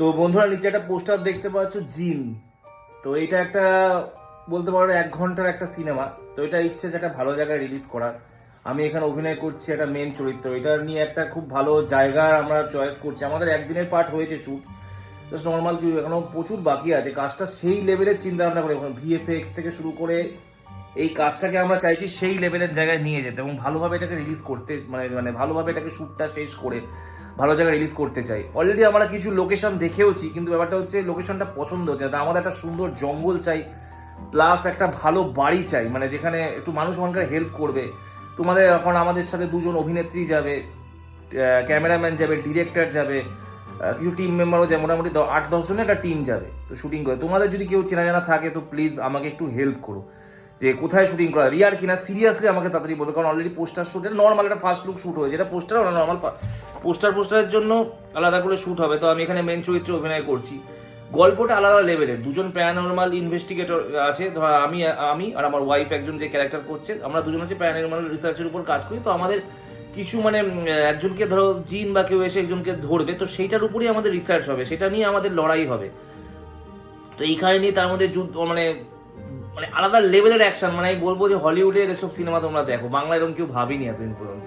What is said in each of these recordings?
তো বন্ধুরা, নিচে একটা পোস্টার দেখতে পাচ্ছ, জিন। তো এটা একটা, বলতে পারো, এক ঘণ্টার একটা সিনেমা তো এটা ইচ্ছে যে একটা ভালো জায়গায় রিলিজ করার। আমি এখানে অভিনয় করছি একটা মেন চরিত্র। এটা নিয়ে একটা খুব ভালো জায়গা আমরা চয়েস করছি। আমাদের একদিনের পার্ট হয়েছে শ্যুট জাস্ট নর্মাল কি, এখনও প্রচুর বাকি আছে। কাজটা সেই লেভেলের চিন্তা ভাবনা করে ভিএফএক্স থেকে শুরু করে এই কাজটাকে আমরা চাইছি সেই লেভেলের জায়গায় নিয়ে যেতে। এবং ভালোভাবে এটাকে রিলিজ করতে মানে মানে ভালোভাবে এটাকে শ্যুটটা শেষ করে ভালো জায়গায় রিলিজ করতে চাই। অলরেডি আমরা কিছু লোকেশন দেখেওছি, কিন্তু ব্যাপারটা হচ্ছে লোকেশনটা পছন্দ হচ্ছে না। আমাদের একটা সুন্দর জঙ্গল চাই প্লাস একটা ভালো বাড়ি চাই মানে যেখানে একটু মানুষ ওখানকার হেল্প করবে। তোমাদের এখন আমাদের সাথে দুজন অভিনেত্রী যাবে ক্যামেরাম্যান যাবে ডিরেক্টর যাবে কিছু টিম মেম্বারও যায় মোটামুটি আট দশজনের একটা টিম যাবে, তো শুটিং করে। তোমাদের যদি কেউ চেনা জানা থাকে, তো প্লিজ আমাকে একটু হেল্প করো। যে কোথায় শুটিং করা হবে আর কিনা সিরিয়াসলি আমাকে তাড়াতাড়ি বলবে। কারণ অলরেডি পোস্টার শুট নর্মাল একটা ফার্স্ট লুক শুট হয়েছে। এটা পোস্টার ওটা নর্মাল পোস্টার পোস্টারের জন্য আলাদা করে শুট হবে। তো আমি এখানে মেন চরিত্রে অভিনয় করছি। গল্পটা আলাদা লেভেলের দুজন প্যারানর্মাল ইনভেস্টিগেটর আছে। ধর, আমি আমি আর আমার ওয়াইফ একজন যে ক্যারেক্টার করছে, আমরা দুজন হচ্ছে প্যারানর্মাল রিসার্চের উপর কাজ করি। তো আমাদের কিছু মানে একজনকে ধরো জিন বা কেউ এসে একজনকে ধরবে, তো সেইটার উপরেই আমাদের রিসার্চ হবে। সেটা নিয়ে আমাদের লড়াই হবে। তো এইখানে নিয়ে তার মধ্যে যুদ্ধ মানে মানে আলাদা লেভেলের অ্যাকশন মানে আমি বলব যে হলিউডের এসব সিনেমা তোমরা দেখো। বাংলা এরকম কেউ ভাবিনি এতদিন পর্যন্ত।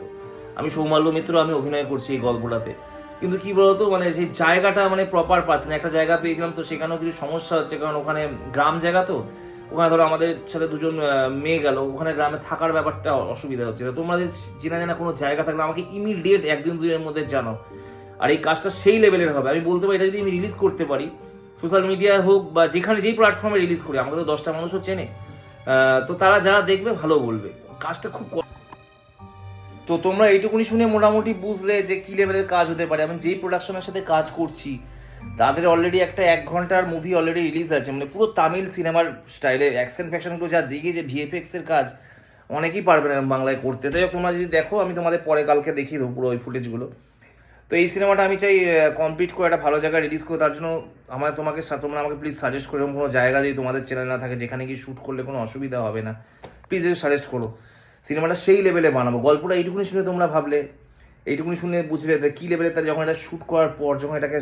আমি সৌমাল্য মিত্র, আমি অভিনয় করছি এই গল্পটাতে। কিন্তু কি বলতো মানে সেই জায়গাটা মানে প্রপার পাচ্ছি না। একটা জায়গা পেয়েছিলাম তো সেখানেও কিছু সমস্যা হচ্ছে, কারণ ওখানে গ্রাম জায়গা তো। ওখানে ধরো আমাদের সাথে দুজন মেয়ে গেল, ওখানে গ্রামে থাকার ব্যাপারটা অসুবিধা হচ্ছে। তোমরা যদি চেনা জানা কোনো জায়গা থাকলে আমাকে ইমিডিয়েট একদিন দুদিনের মধ্যে জানাও। আর এই কাজটা সেই লেভেলের হবে। আমি বলতে পারি এটা যদি আমি রিলিজ করতে পারি সোশ্যাল মিডিয়া হোক বা যেখানে যেই প্ল্যাটফর্মে রিলিজ করি, আমাকে তো দশটা মানুষও চেনে। তো তারা যারা দেখবে, ভালো বলবে। কাজটা খুব তো তোমরা এইটুকুনি শুনে মোটামুটি বুঝলে যে কি লেভেলের কাজ হতে পারে। আমি যেই প্রোডাকশনের সাথে কাজ করছি, তাদের অলরেডি একটা এক ঘণ্টার মুভি অলরেডি রিলিজ আছে। মানে পুরো তামিল সিনেমার স্টাইলে অ্যাকশন ফ্যাকশনগুলো যা দিকে যে ভিএফএক্স এর কাজ, অনেকেই পারবে না বাংলায় করতে। তাই তোমরা যদি দেখো, আমি তোমাদের পরে কালকে দেখিয়ে দেবো পুরো ওই ফুটেজগুলো তো এই সিনেমাটা আমি চাই কমপ্লিট করে একটা ভালো জায়গায় রিলিজ করে। তার জন্য আমার তোমাকে তোমরা আমাকে প্লিজ সাজেস্ট করো কোনো জায়গা যদি তোমাদের চেনা না থাকে যেখানে কি শ্যুট করলে কোনো অসুবিধা হবে না। প্লিজ সাজেস্ট করো। সিনেমাটা সেই লেভেলে বানাবো। গল্পটা এইটুকুনি শুনে তোমরা ভাবলে, এইটুকুনি শুনে বুঝলে কী লেভেলে তার যখন এটা শ্যুট করার পর যখন এটাকে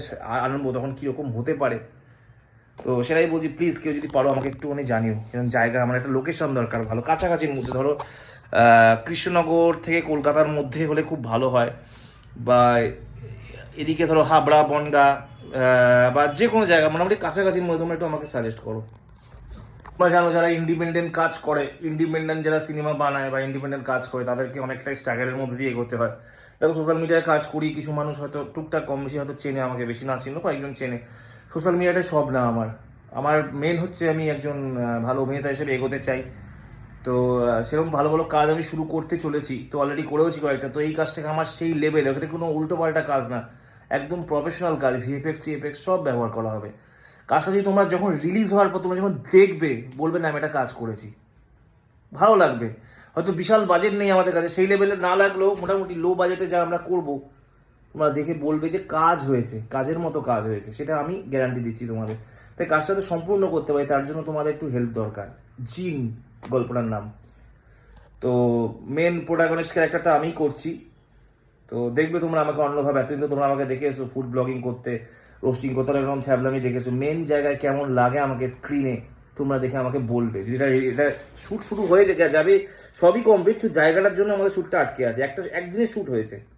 আনব, তখন কীরকম হতে পারে। তো সেটাই বলছি প্লিজ কেউ যদি পারো আমাকে একটুখানি জানিও। কারণ জায়গা, আমার একটা লোকেশন দরকার ভালো কাছাকাছির মধ্যে। ধরো কৃষ্ণনগর থেকে কলকাতার মধ্যে হলে খুব ভালো হয়। বা এদিকে ধরো হাবড়া, বনগা বা যে কোনো জায়গা, মোটামুটি কাছাকাছির মধ্যে তোমরা একটু আমাকে সাজেস্ট করো। বা জানো যারা ইন্ডিপেন্ডেন্ট কাজ করে ইন্ডিপেন্ডেন্ট যারা সিনেমা বানায় বা ইন্ডিপেন্ডেন্ট কাজ করে, তাদেরকে অনেকটাই স্ট্রাগলের মধ্যে দিয়ে এগোতে হয়। দেখো সোশ্যাল মিডিয়ায় কাজ করি, কিছু মানুষ হয়তো টুকটাক কম বেশি হয়তো চেনে আমাকে, বেশি না চিনলো কয়েকজন চেনে। সোশ্যাল মিডিয়াটাই সব না আমার। আমার মেন হচ্ছে আমি একজন ভালো অভিনেতা হিসেবে এগোতে চাই। তো সেরকম ভালো ভালো কাজ আমি শুরু করতে চলেছি, তো অলরেডি করেওছি কয়েকটা, তো এই কাজটাকে আমার সেই লেভেল ওখানে কোনো উল্টো পাল্টা কাজ না, একদম প্রফেশনাল কাজ ভিএফএক্স টিএফএক্স সব ব্যবহার করা হবে। কাজটা যদি তোমরা যখন রিলিজ হওয়ার পর তোমরা যখন দেখবে, বলবে না, আমি একটা কাজ করেছি। ভালো লাগবে। হয়তো বিশাল বাজেট নেই আমাদের কাছে, সেই লেভেলে না লাগলেও মোটামুটি লো বাজেটে যা আমরা করব, তোমরা দেখে বলবে যে কাজ হয়েছে, কাজের মতো কাজ হয়েছে, সেটা আমি গ্যারান্টি দিচ্ছি তোমাদের। তাই কাজটা তো সম্পূর্ণ করতে পারি, তার জন্য তোমাদের একটু হেল্প দরকার। জিন গল্পটার নাম। তো মেন প্রোটাগনিস্ট ক্যারেক্টারটা আমি করছি। তো দেখবে তোমরা আমাকে অন্যভাবে, এতদিন তো তোমরা আমাকে দেখে এসো ফুড ব্লগিং করতে রোস্টিং করতে অনেক রকম ছ্যাবলামি দেখেছ মেন জায়গায় কেমন লাগে আমাকে স্ক্রিনে তোমরা দেখে আমাকে বলবে। যদি এটা এটা শ্যুট শুরু হয়ে যাবে সবই কমপ্লিট জায়গাটার জন্য আমাদের শ্যুটটা আটকে আছে। একটা, একদিনে শ্যুট হয়েছে।